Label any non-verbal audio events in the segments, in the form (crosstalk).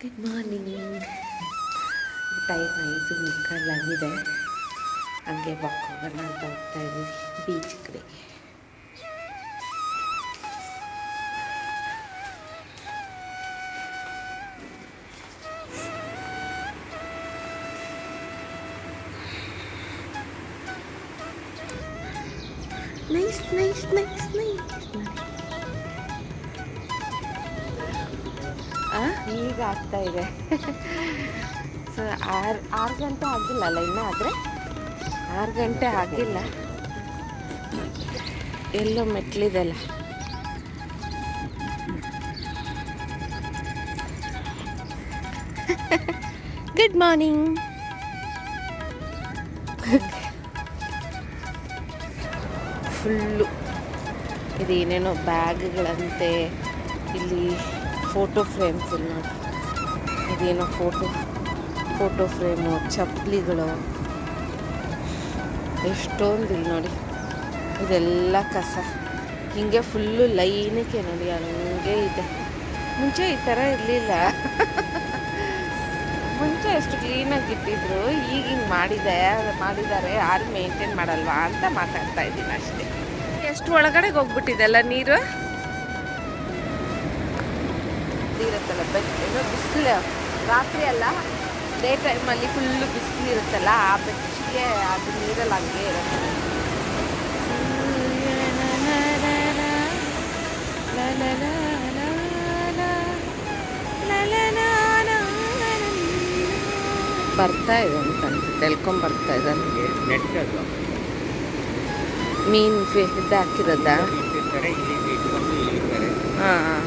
Good morning time ಐದು ಮುಕ್ಕಾಲಾಗಿದೆ ಹಂಗೆ walk ಹೋಗೋಣ ಅಂತ ಹೋಗ್ತಾ ಇದ್ದೀವಿ ಬೀಚ್ ಸೊ ಆರು ಆರು ಗಂಟೆ ಆಗಿಲ್ಲಲ್ಲ ಇನ್ನೂ ಆದರೆ? ಆರು ಗಂಟೆ ಆಗಿಲ್ಲ. ಎಲ್ಲೋ ಮೆಟ್ಲಿದೆಲ್ಲ ಗುಡ್ ಮಾರ್ನಿಂಗ್ ಫುಲ್ಲು ಇದೇನೇನೋ ಬ್ಯಾಗ್ಗಳಂತೆ. ಇಲ್ಲಿ ಫೋಟೋ ಫ್ರೇಮ್ಸ್ ನೋಡಿ ಇದೇನೋ ಫೋಟೋ ಫೋಟೋ ಫ್ರೇಮು ಚಪ್ಪಲಿಗಳು. ಎಷ್ಟೊಂದು ಇಲ್ಲಿ ನೋಡಿ. ಇದೆಲ್ಲ ಕಸ. ಹಿಂಗೆ ಫುಲ್ಲು ಲೈನಕ್ಕೆ ನೋಡಿ, ಹಂಗೆ ಇದೆ. ಮುಂಚೆ ಈ ಥರ ಇರಲಿಲ್ಲ. ಮುಂಚೆ ಎಷ್ಟು ಕ್ಲೀನಾಗಿ ಇಟ್ಟಿದ್ರು, ಈಗ ಹಿಂಗೆ ಮಾಡಿದೆ ಮಾಡಿದ್ದಾರೆ, ಯಾರು ಮೇಂಟೈನ್ ಮಾಡಲ್ವಾ ಅಂತ ಮಾತಾಡ್ತಾ ಇದ್ದೀನಿ ಅಷ್ಟೇ. ಎಷ್ಟು ಒಳಗಡೆ ಹೋಗ್ಬಿಟ್ಟಿದೆಲ್ಲ ನೀರು? ನೀರತ್ತಲ್ಲ ಬೆಟ್ ಏನೋ ಬಿಸಿಲು. ರಾತ್ರಿ ಅಲ್ಲ ಡೇ ಟೈಮಲ್ಲಿ ಫುಲ್ಲು ಬಿಸಿಲು ಇರುತ್ತಲ್ಲ ಆ ಬೆಚ್ಚಗೆ ಅದು ನೀರಲ್ಲಿ ಹಂಗೆ ಇರುತ್ತೆ. ಬರ್ತಾ ಇದೆ ಅಂತ ತೆಲ್ಕೊಂಡ್ ಬರ್ತಾ ಇದ್ದಾನೆ ಮೀನು ಫಿ ಇದು ಹಾಕಿರೋದ? ಇಟ್ಟಿರ್ತಾರೆ ಇಲ್ಲಿಗೆ ಇಟ್ಕೊಂಡು ಇಲ್ಲಿರ್ತಾರೆ ಹಾಂ ಹಾಂ.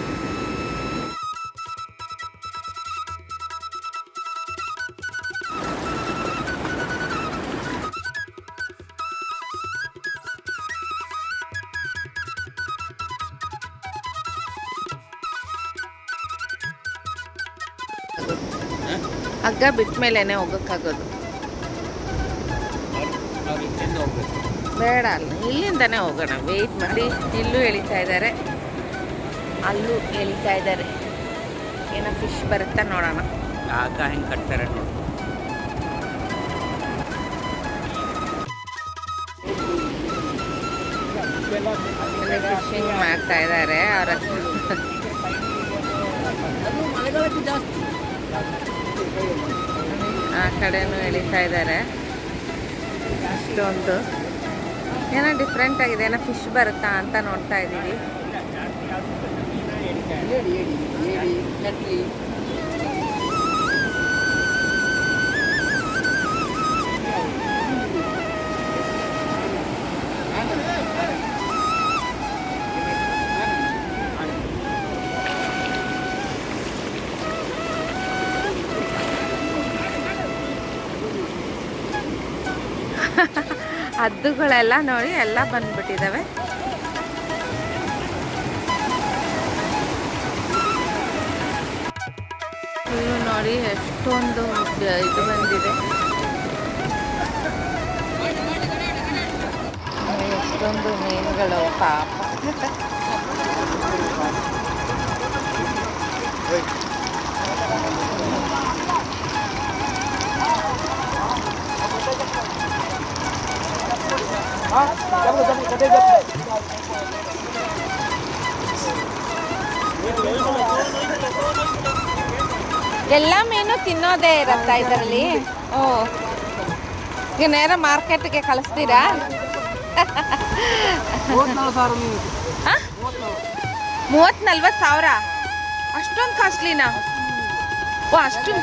ಹಗ್ಗ ಬಿಟ್ಟ ಮೇಲೇನೆ ಹೋಗೋಕ್ಕಾಗೋದು. ಬೇಡ ಅಲ್ಲ ಇಲ್ಲಿಂದನೇ ಹೋಗೋಣ. ವೆಯ್ಟ್ ಮಾಡಿ. ಇಲ್ಲೂ ಎಳಿತಾ ಇದ್ದಾರೆ. ಅಲ್ಲೂ ಎಳಿತಾ ಇದ್ದಾರೆ. ಏನೋ ಫಿಶ್ ಬರುತ್ತಾ ನೋಡೋಣ. ಆಗ ಹೆಂಗೆ ಕಟ್ತಾರೆ ನೋಡಿ. ಫಿಶಿಂಗ್ ಮಾಡ್ತಾ ಇದ್ದಾರೆ. ಅವ್ರ ಆ ಕಡೆನೂ ಎಳಿತಾ ಇದ್ದಾರೆ ಅಷ್ಟೊಂದು ಏನೋ ಡಿಫ್ರೆಂಟ್ ಆಗಿದೆ ಏನೋ ಫಿಶ್ ಬರುತ್ತಾ ಅಂತ ನೋಡ್ತಾ ಇದ್ದೀವಿ (laughs) ಹದ್ದುಗಳೆಲ್ಲ ನೋಡಿ ಎಲ್ಲ ಬಂದ್ಬಿಟ್ಟಿದ್ದಾವೆ ನೋಡಿ ಎಷ್ಟೊಂದು ಇದು ಬಂದಿದೆ. ಎಷ್ಟೊಂದು ಮೀನುಗಳು ಪಾಪ. (laughs) (laughs) ಎಲ್ಲ ಮೀನು ತಿನ್ನೋದೇ ಇರತ್ತಾ ಇದರಲ್ಲಿ? ಓ. ಈಗ ನೇರ ಮಾರ್ಕೆಟ್ಗೆ ಕಳಿಸ್ತೀರಾ? ಮೂವತ್ತು ನಲ್ವತ್ತು ಸಾವಿರ? ಅಷ್ಟೊಂದು ಕಾಸ್ಟ್ಲಿನಾ? ಓ ಅಷ್ಟು?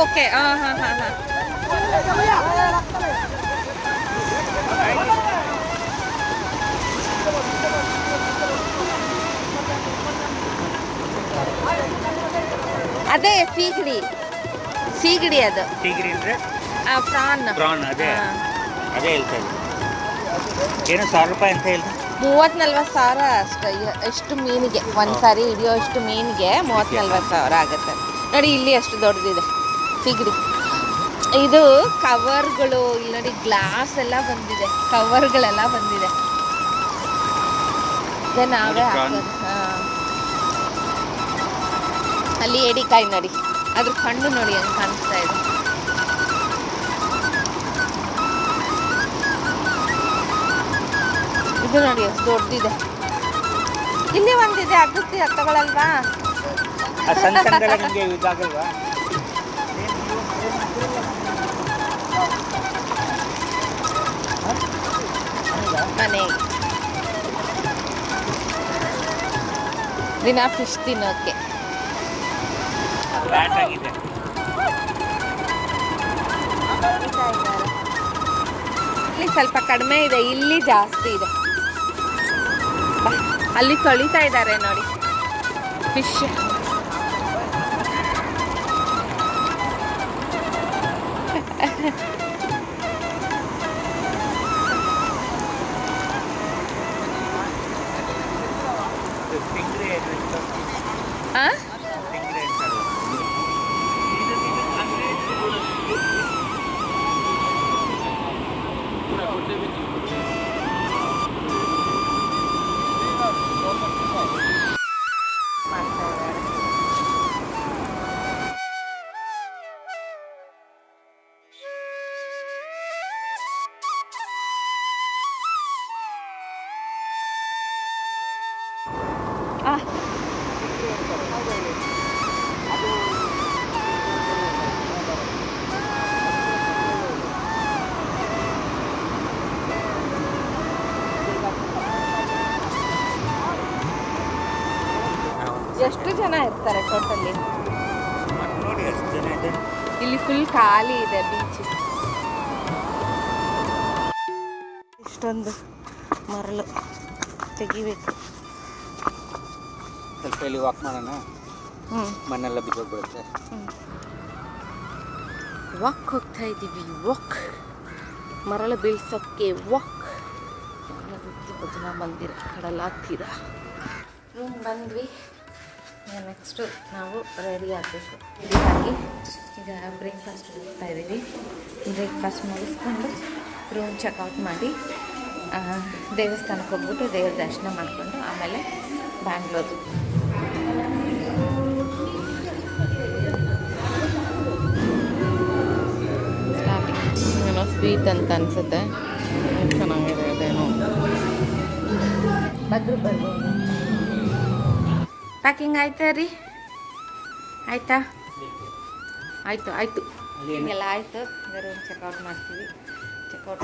ಓಕೆ. ಹಾಂ ಹಾಂ ಹಾಂ ಹಾಂ. ಅದೇ ಸೀಗಡಿ. ಸೀಗಡಿ ಅದು. ಸೀಗಡಿ ಅಂದ್ರೆ? ಪ್ರಾನ್. ಪ್ರಾನ್ ಅದೇ. ಅದೇ ಹೇಳ್ತಾ ಏನು ಸಾವಿರ ರೂಪಾಯಿ ಅಂತ ಹೇಳ್ತಾ ಮೂವತ್ತು ನಲ್ವತ್ತು ಸಾವಿರ ಅಷ್ಟು. ಎಷ್ಟು ಮೀನಿಗೆ? ಒಂದು ಸಾರಿ ಹಿಡಿಯೋ ಅಷ್ಟು ಮೀನಿಗೆ ಮೂವತ್ತು ನಲ್ವತ್ತು ಸಾವಿರ ಆಗುತ್ತೆ. ನೋಡಿ ಇಲ್ಲಿ ಅಷ್ಟು ದೊಡ್ಡದಿದೆ. ಸಿಗಡಿ. ಇದು ಕವರ್ಗಳು ಇಲ್ಲಿ ನೋಡಿ ಗ್ಲಾಸ್ ಎಲ್ಲ ಬಂದಿದೆ. ಕವರ್ಗಳೆಲ್ಲ ಬಂದಿದೆ. ನಾವೇ ಹಾಕೋದು. ಅಲ್ಲಿ ಎಡಿಕಾಯಿ ನೋಡಿ. ಅದ್ರ ಕಣ್ಣು ನೋಡಿ ಹಂಗೆ ಕಾಣಿಸ್ತಾ ಇದೆ. ಇದು ನೋಡಿ ದೊಡ್ಡದಿದೆ ಇಲ್ಲಿ ಒಂದಿದೆ ಅಗತ್ಯ ತಗೊಳಲ್ವಾ? ದಿನ ಫಿಶ್ ತಿನ್ನೋಕೆ. ಇಲ್ಲಿ ಸ್ವಲ್ಪ ಕಡಿಮೆ ಇದೆ ಇಲ್ಲಿ ಜಾಸ್ತಿ ಇದೆ. ಅಲ್ಲಿ ತೊಳಿತಾ ಇದ್ದಾರೆ ನೋಡಿ. ಫಿಶ್ ಎಷ್ಟು? ಎಷ್ಟು ಜನ ಇರ್ತಾರೆ ಟೋಟಲಿ? ನೋಡಿ ಎಷ್ಟು ಜನ ಇದೆ. ಇಲ್ಲಿ ಫುಲ್ ಖಾಲಿ ಇದೆ ಬೀಚ್ ಇಷ್ಟೊಂದು ಮರಳು ತೆಗಿಬೇಕು. ಸ್ವಲ್ಪ ಇಲ್ಲಿ ವಾಕ್ ಮಾಡೋಣ. ಹ್ಞೂ ಮಣ್ಣೆಲ್ಲ ಬಿದ್ದೋಗ್ಬಿಡುತ್ತೆ. ವಾಕ್ ಹೋಗ್ತಾ ಇದ್ದೀವಿ ವಾಕ್ ಮರಳು ಬೀಳ್ಸೋಕ್ಕೆ ವಾಕ್ ಜನ ಬಂದಿರ ಕಡಲ ಹತ್ತಿರ ರೂಮ್ ಬಂದ್ವಿ. ನೆಕ್ಸ್ಟು ನಾವು ರೆಡಿ ಆಗಬೇಕು. ರೆಡಿ ಆಗಿ ಈಗ ಬ್ರೇಕ್ಫಾಸ್ಟ್ ಹೋಗ್ತಾ ಇದ್ದೀವಿ ಬ್ರೇಕ್ಫಾಸ್ಟ್ ಮುಗಿಸ್ಕೊಂಡು ರೂಮ್ ಚೆಕ್ಔಟ್ ಮಾಡಿ ದೇವಸ್ಥಾನಕ್ಕೆ ಹೋಗ್ಬಿಟ್ಟು ದೇವ್ರ ದರ್ಶನ ಮಾಡಿಕೊಂಡು ಆಮೇಲೆ ಬ್ಯಾಂಗ್ಳೂರು. ಏನೋ ಸ್ವೀಟ್ ಅಂತ ಅನಿಸುತ್ತೆ. ಚೆನ್ನಾಗಿದೆ ಅದೇನೋ. ಬದ್ರು ಬರ್ಬೋದು ಪ್ಯಾಕಿಂಗ್ ಆಯ್ತಾ ರೀ? ಆಯ್ತಾ? ಆಯಿತು ಆಯಿತು. ಎಲ್ಲ ಆಯಿತು. ರೂಮ್ ಚೆಕ್ಔಟ್ ಮಾಡ್ತೀವಿ. ಚೆಕ್ಔಟ್?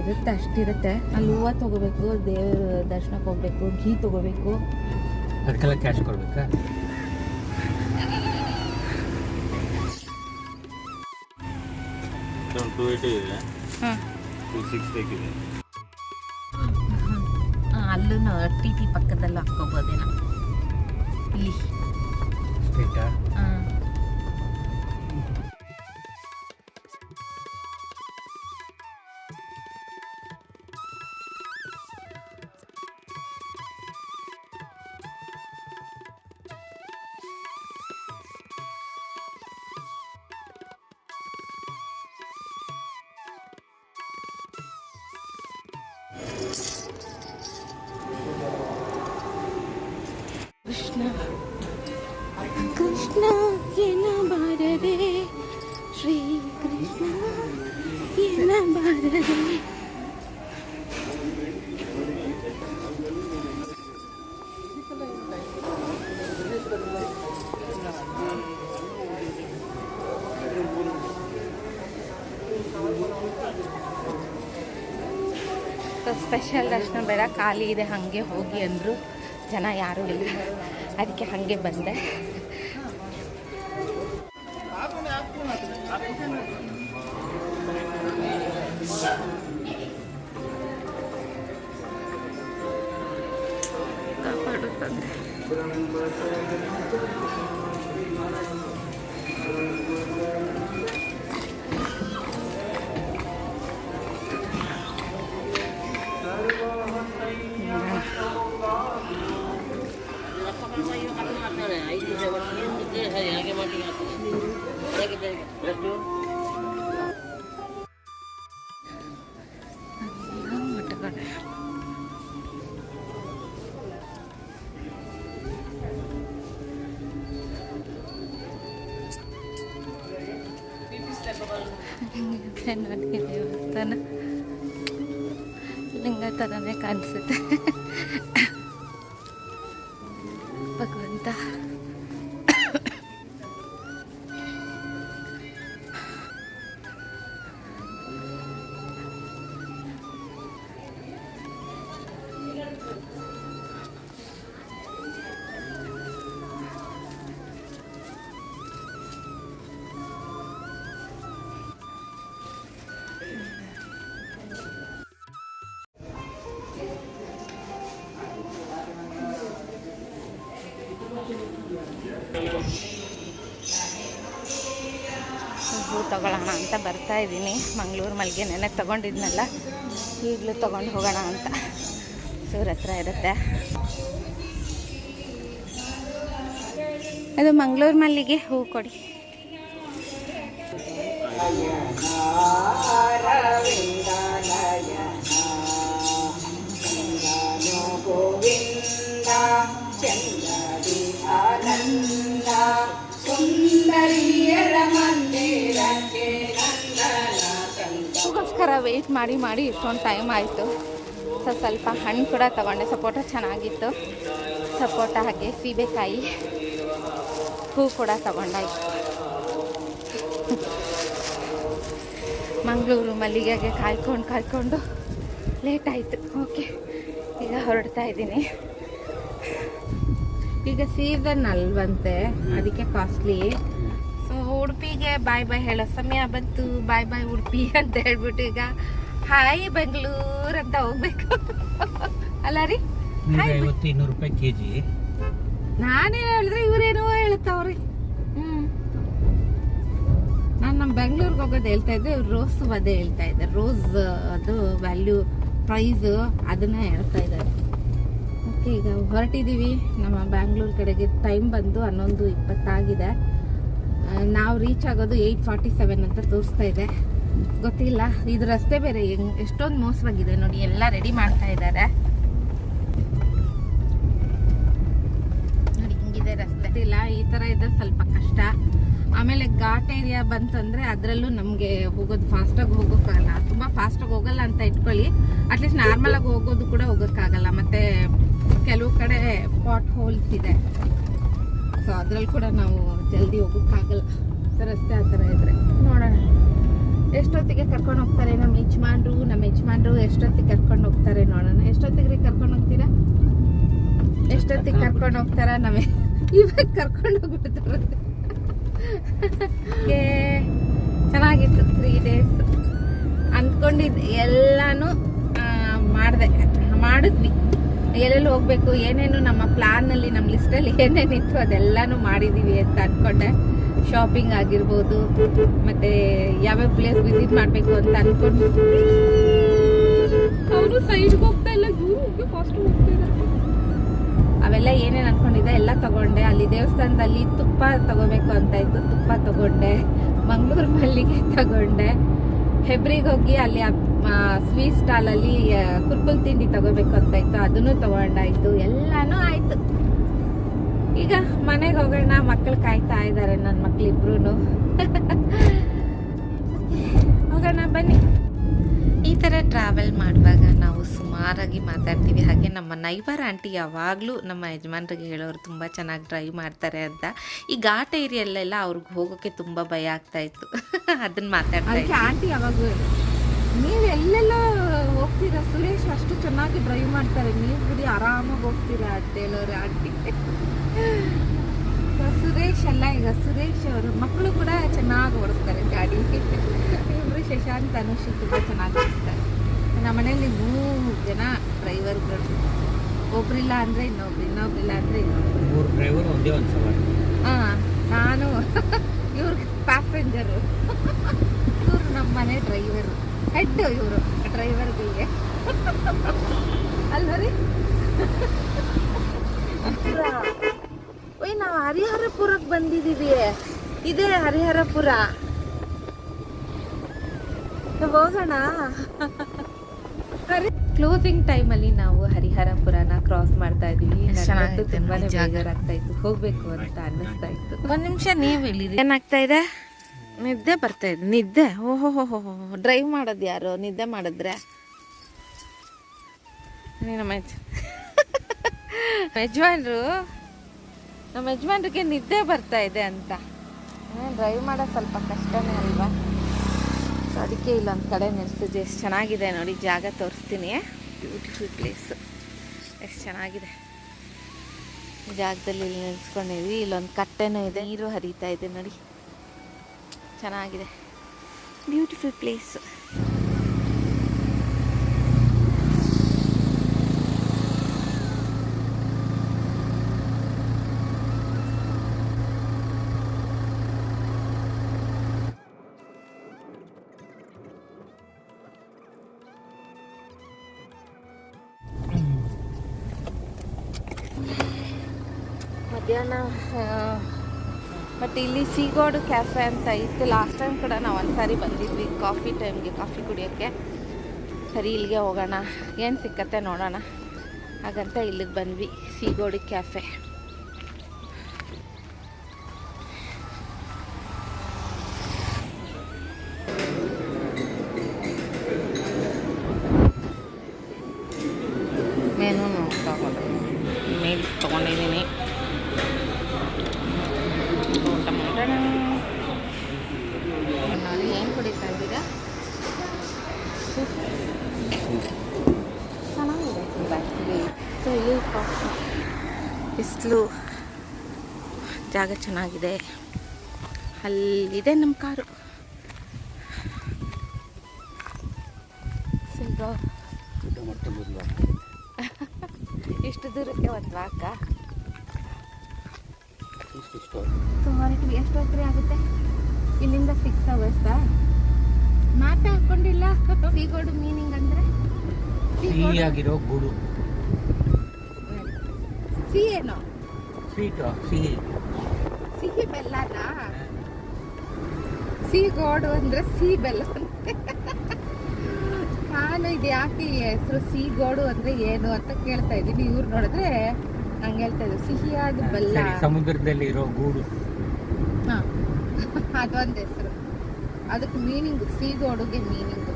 ಇರುತ್ತೆ ಅಷ್ಟಿರುತ್ತೆ. ಅಲ್ಲಿ ಹೂವು ತಗೋಬೇಕು ದೇವ್ರ ದರ್ಶನಕ್ಕೆ ಹೋಗ್ಬೇಕು ಘೀ ತಗೋಬೇಕು. ಅದಕ್ಕೆಲ್ಲ ಕ್ಯಾಶ್ ಕೊಡ್ಬೇಕಾ? ಟು ಏಯ್ಟಿ ಇದೆ ಅಲ್ಲೂ ಟಿ ಟಿ ಪಕ್ಕದಲ್ಲೂ ಹಾಕ್ಕೋಬೋದೇನೋ. ಇಲ್ಲಿ. ಹಾಂ ಸ್ಪೆಷಲ್ ದರ್ಶನ ಬೇಡ, ಖಾಲಿ ಇದೆ, ಹಾಗೆ ಹೋಗಿ ಅಂದರು ಜನ ಯಾರೂ ಇಲ್ಲ. ಅದಕ್ಕೆ ಹಾಗೆ ಬಂದೆ. ಕಾಪಾಡುತ್ತಂದ್ರೆ Ini enggak tanamnya kan sedih. ತಗೊಳ್ಳೋಣ ಅಂತ ಬರ್ತಾ ಇದ್ದೀನಿ. ಮಂಗಳೂರು ಮಲ್ಲಿಗೆ ನೆನೆ ತೊಗೊಂಡಿದ್ನಲ್ಲ, ಈಗಲೂ ತೊಗೊಂಡು ಹೋಗೋಣ ಅಂತ. ಸೂರ್ ಹತ್ರ ಇರುತ್ತೆ. ಅದು ಮಂಗಳೂರು ಮಲ್ಲಿಗೆ ಹೂ ಕೊಡಿ. ವೆಯ್ಟ್ ಮಾಡಿ ಮಾಡಿ ಇಷ್ಟೊಂದು ಟೈಮ್ ಆಯಿತು. ಸೊ ಸ್ವಲ್ಪ ಹಣ್ಣು ಕೂಡ ತಗೊಂಡೆ. ಸಪೋಟ ಚೆನ್ನಾಗಿತ್ತು. ಸಪೋಟ ಹಾಗೆ ಸೀಬೆಕಾಯಿ, ಹೂ ಕೂಡ ತಗೊಂಡಾಯ್ತು. ಮಂಗಳೂರು ಮಲ್ಲಿಗೆಗೆ ಕಾಯ್ಕೊಂಡು ಕಾಯ್ಕೊಂಡು ಲೇಟ್ ಆಯಿತು. ಓಕೆ ಈಗ ಹೊರಡ್ತಾ ಇದ್ದೀನಿ. ಈಗ ಸೀಸನ್ ಅಲ್ವಂತೆ. ಅದಕ್ಕೆ ಕಾಸ್ಟ್ಲಿ ಉಡುಪಿಗೆ ಬಾಯ್ ಬಾಯ್ ಹೇಳೋ ಸಮಯ ಬಂತು. ಬಾಯ್ ಬಾಯ್ ಉಡುಪಿ (laughs) ಅಂತ ಹೇಳ್ಬಿಟ್ಟು ಈಗ ಹಾಯ್ ಬೆಂಗಳೂರು ಅಂತ ಹೋಗ್ಬೇಕು. (laughs) ಅಲ್ಲ ರೀ? ನೂರ ಐವತ್ತು ಇನ್ನೂರು ರೂಪಾಯಿ ಕೆ ಜಿ ನಾನೇನು ಹೇಳಿದ್ರೆ ಇವ್ರೇನೋ ಹೇಳ್ತಾವ್ರಿ. ಹ್ಮ್. ನಾನು ನಮ್ಮ ಬೆಂಗಳೂರಿಗೆ ಹೋಗೋದು ಹೇಳ್ತಾ ಇದ್ದೆ ಇವ್ರು ರೋಸ್ ಅದೇ ಹೇಳ್ತಾ ಇದ್ದೆ ರೋಸ್ ಅದು ವ್ಯಾಲ್ಯೂ ಪ್ರೈಸ್ ಅದನ್ನ ಹೇಳ್ತಾ ಇದ್ದಾರೆ. ಓಕೆ ಈಗ ಹೊರಟಿದ್ದೀವಿ ನಮ್ಮ ಬ್ಯಾಂಗ್ಳೂರ್ ಕಡೆಗೆ ಟೈಮ್ ಬಂದು ಹನ್ನೊಂದು ಇಪ್ಪತ್ತಾಗಿದೆ. ನಾವು ರೀಚ್ ಆಗೋದು ಏಯ್ಟ್ ಫಾರ್ಟಿ ಸೆವೆನ್ ಅಂತ ತೋರಿಸ್ತಾ ಇದೆ. ಗೊತ್ತಿಲ್ಲ? ಇದು ರಸ್ತೆ ಬೇರೆ ಹೆಂಗ್, ಎಷ್ಟೊಂದು ಮೋಸವಾಗಿದೆ ನೋಡಿ, ಎಲ್ಲ ರೆಡಿ ಮಾಡ್ತಾ ಇದ್ದಾರೆ ನೋಡಿ, ಹಿಂಗಿದೆ ರಸ್ತೆ. ಇಲ್ಲ ಈ ತರ ಇದ್ರೆ ಸ್ವಲ್ಪ ಕಷ್ಟ. ಆಮೇಲೆ ಘಾಟ್ ಏರಿಯಾ ಬಂತಂದ್ರೆ ಅದರಲ್ಲೂ ನಮಗೆ ಹೋಗೋದು ಫಾಸ್ಟಾಗಿ ಹೋಗೋಕ್ಕಾಗಲ್ಲ. ತುಂಬ ಫಾಸ್ಟಾಗಿ ಹೋಗಲ್ಲ ಅಂತ ಇಟ್ಕೊಳ್ಳಿ. ಅಟ್ಲೀಸ್ಟ್ ನಾರ್ಮಲ್ ಆಗಿ ಹೋಗೋದು ಕೂಡ ಹೋಗೋಕ್ಕಾಗಲ್ಲ. ಮತ್ತೆ ಕೆಲವು ಕಡೆ ಪಾಟ್ ಹೋಲ್ಸ್ ಇದೆ. ಸೊ ಅದರಲ್ಲಿ ಕೂಡ ನಾವು ಜಲ್ದಿ ಹೋಗೋಕ್ಕಾಗಲ್ಲ. ರಸ್ತೆ ಆ ಥರ ಇದ್ರೆ. ನೋಡೋಣ. ಎಷ್ಟೊತ್ತಿಗೆ ಕರ್ಕೊಂಡು ಹೋಗ್ತಾರೆ ನಮ್ಮ ಯಜಮಾನ್ರು ನಮ್ಮ ಯಜಮಾನ್ರು ಎಷ್ಟೊತ್ತಿಗೆ ಕರ್ಕೊಂಡು ಹೋಗ್ತಾರೆ ನೋಡೋಣ. ಎಷ್ಟೊತ್ತಿಗೆ ರೀ ಕರ್ಕೊಂಡು ಹೋಗ್ತೀರಾ? ಎಷ್ಟೊತ್ತಿಗೆ ಕರ್ಕೊಂಡು ಹೋಗ್ತಾರ? ನಮಗೆ ಇವಾಗ ಕರ್ಕೊಂಡು ಹೋಗ್ಬಿಡ್ತಾರೆ. ಚೆನ್ನಾಗಿತ್ತು ತ್ರೀ ಡೇಸ್ ಅಂದ್ಕೊಂಡಿದ್ದು ಎಲ್ಲಾನು ಮಾಡಿದೆ. ಮಾಡಿದ್ವಿ. ಎಲ್ಲೆಲ್ಲಿ ಹೋಗ್ಬೇಕು ಏನೇನು ನಮ್ಮ ಪ್ಲಾನಲ್ಲಿ ನಮ್ಮ ಲಿಸ್ಟಲ್ಲಿ ಏನೇನಿತ್ತು ಅದೆಲ್ಲಾನು ಮಾಡಿದೀವಿ ಅಂತ ಅಂದ್ಕೊಂಡೆ ಶಾಪಿಂಗ್ ಆಗಿರ್ಬೋದು ಮತ್ತೆ ಯಾವ್ಯಾವ ಪ್ಲೇಸ್ ವಿಸಿಟ್ ಮಾಡಬೇಕು ಅಂತ ಅನ್ಕೊಂಡು. ಅವರು ಸೈಡ್ಗೆ ಹೋಗ್ತಾ ಇಲ್ಲ ಇವ್ರು ಫಾಸ್ಟ್ ಅವೆಲ್ಲ ಏನೇನು ಅನ್ಕೊಂಡಿದ್ದೆ ಎಲ್ಲ ತಗೊಂಡೆ. ಅಲ್ಲಿ ದೇವಸ್ಥಾನದಲ್ಲಿ ತುಪ್ಪ ತಗೋಬೇಕು ಅಂತ ಇತ್ತು ತುಪ್ಪ ತಗೊಂಡೆ. ಮಂಗಳೂರು ಮಲ್ಲಿಗೆ ತಗೊಂಡೆ. ಹೆಬ್ರಿಗೆ ಹೋಗಿ ಅಲ್ಲಿ ಸ್ವೀಟ್ ಸ್ಟಾಲಲ್ಲಿ ಕುರ್ಕುಲ್ ತಿಂಡಿ ತಗೋಬೇಕು ಅಂತ ಇತ್ತು. ಅದನ್ನು ತಗೊಂಡಾಯ್ತು ಎಲ್ಲಾನು ಆಯ್ತು. ಈಗ ಮನೆಗೆ ಹೋಗೋಣ. ಮಕ್ಕಳು ಕಾಯ್ತಾ ಇದ್ದಾರೆ ನನ್ನ ಮಕ್ಳಿಬ್ರು (laughs) ಹೋಗೋಣ ಬನ್ನಿ. ಈ ಥರ ಟ್ರಾವೆಲ್ ಮಾಡುವಾಗ ನಾವು ಸುಮಾರಾಗಿ ಮಾತಾಡ್ತೀವಿ. ಹಾಗೆ ನಮ್ಮ ನೈಬರ್ ಆಂಟಿ ಯಾವಾಗಲೂ ನಮ್ಮ ಯಜಮಾನ್ರಿಗೆ ಹೇಳೋರು ತುಂಬ ಚೆನ್ನಾಗಿ ಡ್ರೈವ್ ಮಾಡ್ತಾರೆ ಅಂತ. ಈ ಘಾಟ್ ಏರಿಯಲ್ಲೆಲ್ಲ ಅವ್ರಿಗೆ ಹೋಗೋಕ್ಕೆ ತುಂಬ ಭಯ ಆಗ್ತಾ ಇತ್ತು. (laughs) ಮಾತಾಡ್ತಾರೆ ಮಾತಾಡ್ತಾ ಆಂಟಿ ಯಾವಾಗ ನೀವು ಎಲ್ಲೆಲ್ಲ ಹೋಗ್ತೀರಾ? ಸುರೇಶ್ ಅಷ್ಟು ಚೆನ್ನಾಗಿ ಡ್ರೈವ್ ಮಾಡ್ತಾರೆ. ನೀವು ಬಿಡಿ ಆರಾಮಾಗಿ ಹೋಗ್ತೀರಾ ಟೇಲರ್ ಆಂಟಿ? ಸುರೇಶ್ ಅಲ್ಲ ಈಗ. ಸುರೇಶ್ ಅವರು ಮಕ್ಕಳು ಕೂಡ ಚೆನ್ನಾಗಿ ಓಡಿಸ್ತಾರೆ. ಗಾಡಿ ಇವರು ಶಶಾಂತ್ ಅನುಷ್ ತುಂಬ ಚೆನ್ನಾಗಿ ಓಡಿಸ್ತಾರೆ. ನಮ್ಮ ಮನೆಯಲ್ಲಿ ಮೂರು ಜನ ಡ್ರೈವರ್ಗಳು. ಒಬ್ರಿಲ್ಲ ಅಂದರೆ ಇನ್ನೊಬ್ರು ಇನ್ನೊಬ್ರಿಲ್ಲ ಅಂದರೆ ಇನ್ನೊಬ್ರು. ಮೂರು ಡ್ರೈವರ್ ಒಂದೇ ಒಂದು ಸವಾರಿ. ಹಾಂ ನಾನು ಇವ್ರಿಗೆ ಪ್ಯಾಸೆಂಜರು ಇವರು ನಮ್ಮ ಮನೆ ಡ್ರೈವರು ಹೆಡ್ ಇವರು ಡ್ರೈವರ್ಗಳಿಗೆ ಅಲ್ವ ರೀ ಓಯ್ ನಾವು ಹರಿಹರಪುರಕ್ಕೆ ಬಂದಿದೀವಿ. ಇದೇ ಹರಿಹರಪುರ. ಹೋಗೋಣ. ಕ್ಲೋಸಿಂಗ್ ಟೈಮಲ್ಲಿ ನಾವು ಹರಿಹರಪುರನ ಕ್ರಾಸ್ ಮಾಡ್ತಾ ಇದೀವಿ ತುಂಬಾನೇ. ಬೇಜಾರಾಗ್ತಾ ಇತ್ತು. ಹೋಗ್ಬೇಕು ಅಂತ ಅನ್ನಿಸ್ತಾ ಇತ್ತು. ಒಂದು ನಿಮಿಷ ನೀವು ಹೇಳಿದ್ರಿ ಏನಾಗ್ತಾ ಇದೆ? ನಿದ್ದೆ ಬರ್ತಾ ಇದೆ. ನಿದ್ದೆ? ಓಹೋ ಹೋ ಹೋ ಡ್ರೈವ್ ಮಾಡೋದು ಯಾರು? ನಿದ್ದೆ ಮಾಡಿದ್ರೆ? ನಮ್ಮ ಯಜ ಯಜಮಾನ್ರು, ನಮ್ಮ ಯಜಮಾನ್ರಿಗೆ ನಿದ್ದೆ ಬರ್ತಾ ಇದೆ ಅಂತ. ಡ್ರೈವ್ ಮಾಡೋದು ಸ್ವಲ್ಪ ಕಷ್ಟನೇ ಅಲ್ವಾ? ಸೊ ಅದಕ್ಕೆ ಇಲ್ಲೊಂದು ಕಡೆ ನಿಲ್ಸಿದ್ವಿ ಎಷ್ಟು ಚೆನ್ನಾಗಿದೆ ನೋಡಿ, ಜಾಗ ತೋರಿಸ್ತೀನಿ. ಬ್ಯೂಟಿಫುಲ್ ಪ್ಲೇಸು ಎಷ್ಟು ಚೆನ್ನಾಗಿದೆ. ಜಾಗದಲ್ಲಿ ಇಲ್ಲಿ ನಿಲ್ಸ್ಕೊಂಡಿದ್ವಿ ಇಲ್ಲೊಂದು ಕಟ್ಟೆನೂ ಇದೆ. ನೀರು ಹರಿತಾ ಇದೆ ನೋಡಿ. ಚೆನ್ನಾಗಿದೆ. ಬ್ಯೂಟಿಫುಲ್ ಪ್ಲೇಸ್ ಮಧ್ಯಾಹ್ನ ಬಟ್ ಇಲ್ಲಿ ಸೀಗೋಡು ಕ್ಯಾಫೆ ಅಂತ ಇತ್ತು. ಲಾಸ್ಟ್ ಟೈಮ್ ಕೂಡ ನಾವು ಒಂದು ಸಾರಿ ಬಂದಿದ್ವಿ ಕಾಫಿ ಟೈಮ್ಗೆ ಕಾಫಿ ಕುಡಿಯೋಕ್ಕೆ. ಸರಿ, ಇಲ್ಲಿಗೆ ಹೋಗೋಣ. ಏನು ಸಿಕ್ಕತ್ತೆ ನೋಡೋಣ. ಹಾಗಂತ ಇಲ್ಲಿಗೆ ಬಂದ್ವಿ. ಸೀಗೋಡು ಕ್ಯಾಫೆ ಜಾಗ ಚೆನ್ನಾಗಿದೆ. ಅಲ್ಲಿದೆ ನಮ್ಮ ಕಾರು. ಎಷ್ಟು (laughs) ಇಷ್ಟು ದೂರಕ್ಕೆ ಒಂದು ವಾಕ? ಸುಮಾರು ಎಷ್ಟು ಹೊತ್ತರಿ ಆಗುತ್ತೆ? ಇಲ್ಲಿಂದ ಫಿಕ್ಸ್ ಅವರ್ಸಾ ಮಾತ ಹಾಕೊಂಡಿಲ್ಲ. (laughs) ಸೀಗೋಡು ಮೀನಿಂಗ್ ಅಂದ್ರೆ? ಸಿಹಿಯಾಗಿರೋ ಗೂಡು. ಸಿ ಏನೋ? ಸ್ವೀಟು ಸಿಹಿ ಸಿಹಿ ಬೆಲ್ಲನ? ಗೋಡು ಅಂದ್ರೆ ಸಿಹಿ ಬೆಲ್ಲ. ನಾನು ಇದು ಯಾಕೆ ಹೆಸರು ಗೋಡು ಅಂದ್ರೆ ಏನು ಅಂತ ಕೇಳ್ತಾ ಇದ್ದೀನಿ. ಇವ್ರು ನೋಡಿದ್ರೆ ನಂಗೆ ಹೇಳ್ತಾ ಇದ್ರು ಸಿಹಿಯಾದ ಬೆಲ್ಲ. ಸಮುದ್ರದಲ್ಲಿ ಇರೋ ಗೂಡು. ಹಾ ಅದೊಂದು ಹೆಸರು. ಅದಕ್ಕೆ ಮೀನಿಂಗ್ ಸಿಹಿ ಗೋಡುಗೆ ಮೀನಿಂಗ್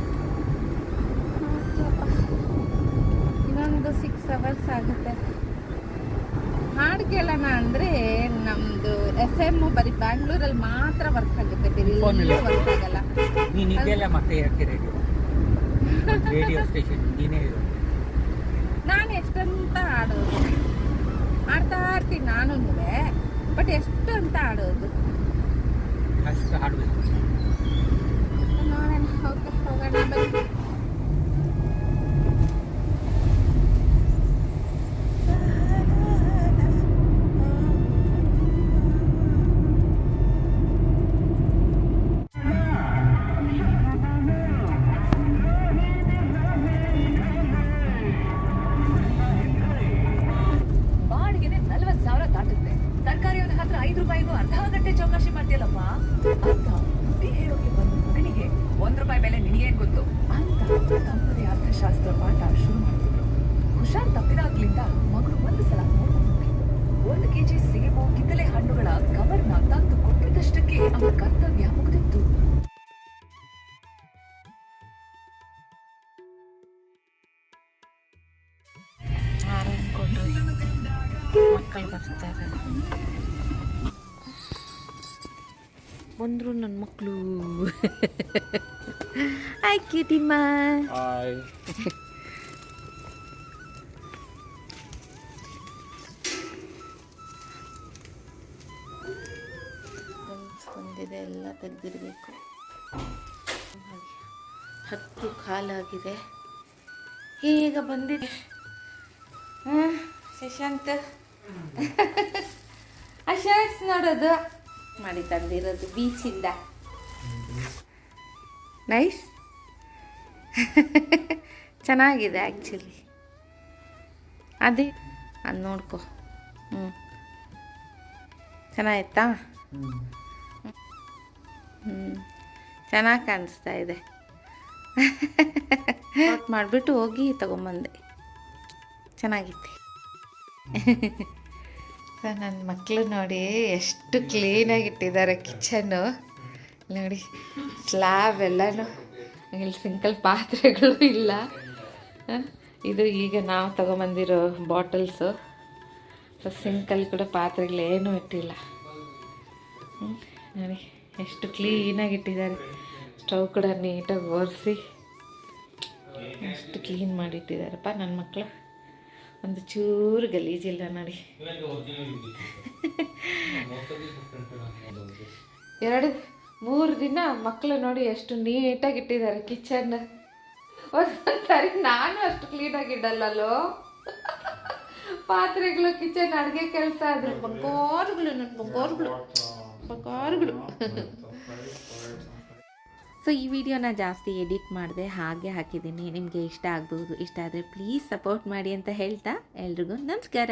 ಇನ್ನೊಂದು ಸಿಕ್ಸ್ ಅವರ್ಸ್ ಆಗುತ್ತೆ. ಹಾಡು ಕೇಳೋಣ ಅಂದರೆ ನಮ್ಮದು ಎಫ್ ಎಂ ಬರೀ ಬ್ಯಾಂಗ್ಳೂರಲ್ಲಿ ಮಾತ್ರ ವರ್ಕ್ ಆಗುತ್ತೆ. ಬೇರೆ ಎಲ್ಲೂ ವರ್ಕ್ ಆಗಲ್ಲ. ನೀನು ಇದೆಲ್ಲ ಮತ್ತೆ ಯಾಕೆ ರೇಡಿಯೋ ರೇಡಿಯೋ ಸ್ಟೇಷನ್ ನೀನೇ ಇರೋ. ನಾನು ಎಷ್ಟಂತ ಆಡೋದು ಆಡ್ತಾ ಇರ್ತೀನಿ ನಾನು ಬಟ್ ಎಷ್ಟು ಅಂತ ಆಡೋದು ಅಷ್ಟು ಹಾಡಬೇಕು. ನೋಡೋಣ ಓಕೆ ಹೋಗೋಣ ಬಂದರು ನನ್ನ ಮಕ್ಕಳು ಹಾಯ್ ಕ್ಯೂಟಿಮ್ಮ ಬಂದಿದೆ ಎಲ್ಲ ತೆಗೆದಿರಬೇಕು. ಹತ್ತು ಕಾಲಾಗಿದೆ. ಈಗ ಬಂದಿದೆ? ಹ್ಞೂ ಶಶಾಂತ್ (laughs) ಆ ಶರ್ಟ್ಸ್ ನೋಡೋದು ಮಾಡಿ ತಂದಿರೋದು ಬೀಚಿಂದ ನೈಸ್ (laughs) ಚೆನ್ನಾಗಿದೆ ಆ್ಯಕ್ಚುಲಿ ಅದೇ, ಅದು ನೋಡ್ಕೊ. ಹ್ಞೂ ಚೆನ್ನಾಗಿತ್ತಾ ಹ್ಞೂ ಚೆನ್ನಾಗಿ ಕಾಣಿಸ್ತಾ ಇದೆ. (laughs) ಮಾಡಿಬಿಟ್ಟು ಹೋಗಿ ತಗೊಂಬಂದೆ. ಚೆನ್ನಾಗಿತ್ತೆ. ನನ್ನ ಮಕ್ಕಳು ನೋಡಿ ಎಷ್ಟು ಕ್ಲೀನಾಗಿ ಇಟ್ಟಿದ್ದಾರೆ ಕಿಚನ್ನು ನೋಡಿ ಸ್ಲ್ಯಾಬ್ ಎಲ್ಲನೂ. ಇಲ್ಲಿ ಸಿಂಕಲ್ ಪಾತ್ರೆಗಳು ಇಲ್ಲ. ಇದು ಈಗ ನಾವು ತಗೊಂಬಂದಿರೋ ಬಾಟಲ್ಸು ಸೊ ಸಿಂಕಲ್ಲಿ ಕೂಡ ಪಾತ್ರೆಗಳೇನೂ ಇಟ್ಟಿಲ್ಲ. ನೋಡಿ, ಎಷ್ಟು ಕ್ಲೀನಾಗಿ ಇಟ್ಟಿದ್ದಾರೆ ಸ್ಟವ್ ಕೂಡ ನೀಟಾಗಿ ಒರೆಸಿ. ಎಷ್ಟು ಕ್ಲೀನ್ ಮಾಡಿಟ್ಟಿದ್ದಾರಪ್ಪ ನನ್ನ ಮಕ್ಕಳು ಒಂದು ಚೂರು ಗಲೀಜಿಲ್ಲ ನೋಡಿ. (laughs) ಎರಡು ಮೂರು ದಿನ ಮಕ್ಕಳು ನೋಡಿ ಎಷ್ಟು ನೀಟಾಗಿ ಇಟ್ಟಿದ್ದಾರೆ ಕಿಚನ್. ಒಂದ್ಸರಿ ನಾನು ಅಷ್ಟು ಕ್ಲೀನಾಗಿ ಇಡಲ್ಲಲ್ಲೋ? (laughs) ಪಾತ್ರೆಗಳು ಕಿಚನ್ ಅಡುಗೆ ಕೆಲಸ ಆದ್ರೆ ಬಂಗಾರುಗಳು ನನ್ನ ಬಂಗಾರುಗಳು. ಬಂಗಾರುಗಳು. (laughs) ಸೊ ಈ ವಿಡಿಯೋನ ಜಾಸ್ತಿ ಎಡಿಟ್ ಮಾಡಿದೆ ಹಾಗೆ ಹಾಕಿದ್ದೀನಿ. ನಿಮಗೆ ಇಷ್ಟ ಆಗ್ಬೋದು, ಇಷ್ಟ ಆದರೆ ಪ್ಲೀಸ್ ಸಪೋರ್ಟ್ ಮಾಡಿ ಅಂತ ಹೇಳ್ತಾ ಎಲ್ರಿಗೂ ನಮಸ್ಕಾರ.